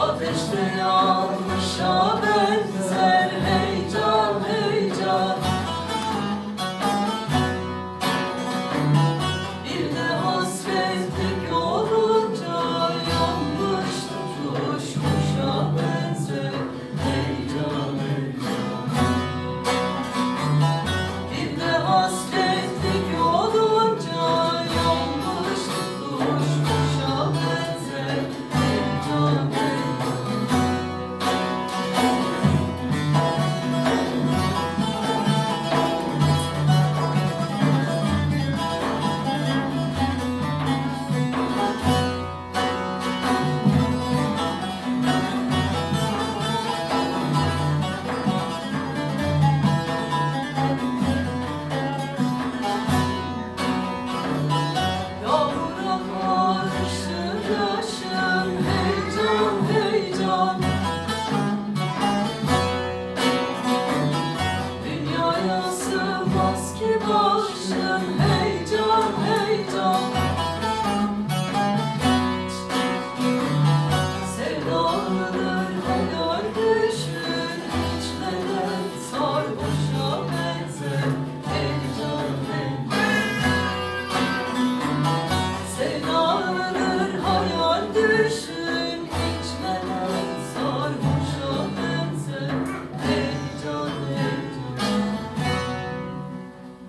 Ateşte yanmış abi show.